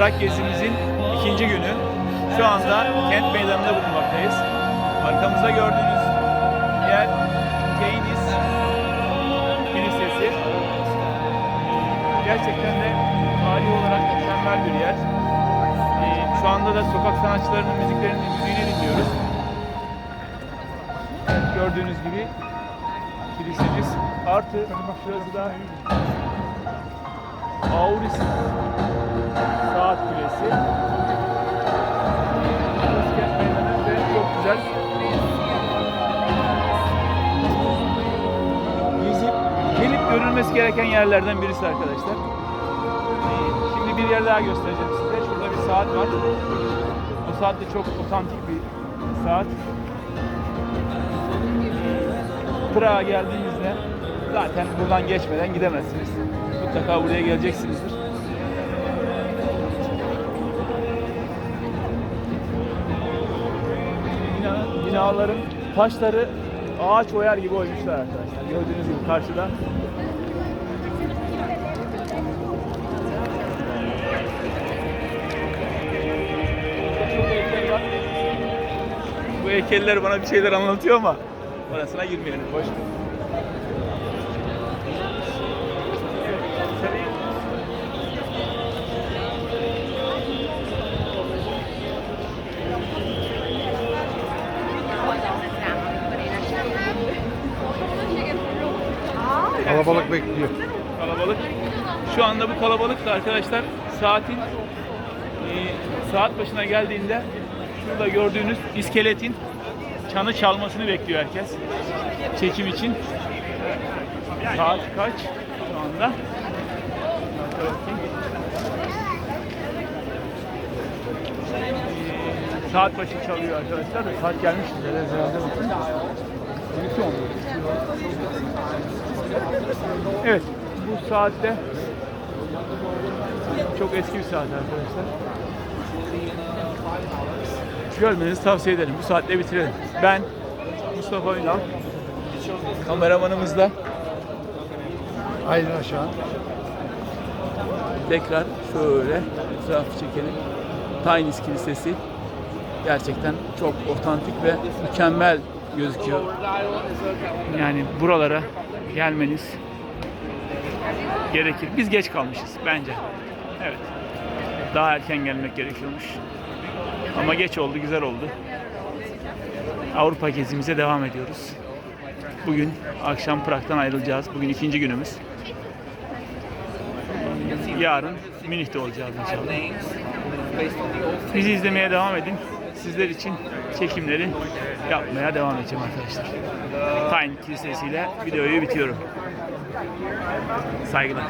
Prag gezimizin ikinci günü. Şu anda kent meydanında bulunmaktayız. Arkamızda gördüğünüz yer Keynis Kilisesi. Gerçekten de tarihi olarak mükemmel bir yer. Ee, Şu anda da sokak sanatçılarının müziklerini, müziğini dinliyoruz. Gördüğünüz gibi kilisemiz artı şurası da Auris saat kulesi. Burası kent meydanı ve çok güzel. Gezip, gelip görülmesi gereken yerlerden birisi arkadaşlar. Şimdi bir yer daha göstereceğim size. Şurada bir saat var. O saat de çok otantik bir saat. Prag'a geldiğinizde zaten buradan geçmeden gidemezsiniz. Mutlaka buraya geleceksinizdir. Binaların taşları ağaç oyar gibi oymuşlar arkadaşlar. Gördüğünüz gibi karşıda. Bu heykeller bana bir şeyler anlatıyor ama orasına girmeyelim. Boş. ver. Kalabalık bekliyor. Kalabalık. Şu anda bu kalabalık da arkadaşlar saatin e, saat başına geldiğinde şurada gördüğünüz iskeletin çanı çalmasını bekliyor herkes. Çekim için. Saat kaç şu anda? Ee, Saat başı çalıyor arkadaşlar. da Saat. 12 oldu. Evet, bu saatte çok eski bir saat arkadaşlar. Görmenizi tavsiye ederim. Bu saatte bitirelim. Ben Mustafa Ünal, kameramanımızla Aydın aşağı. tekrar şöyle etrafı çekelim. Taynis Kilisesi gerçekten çok otantik ve mükemmel gözüküyor. Yani buralara gelmeniz gerekir. Biz geç kalmışız bence. Evet. Daha erken gelmek gerekiyormuş. Ama geç oldu, güzel oldu. Avrupa gezimize devam ediyoruz. Bugün akşam Prag'dan ayrılacağız. Bugün ikinci günümüz. Yarın Münih'te olacağız inşallah. Bizi izlemeye devam edin. Sizler için çekimleri yapmaya devam edeceğim arkadaşlar. Time Kilisesi ile videoyu bitiyorum. Saygılar.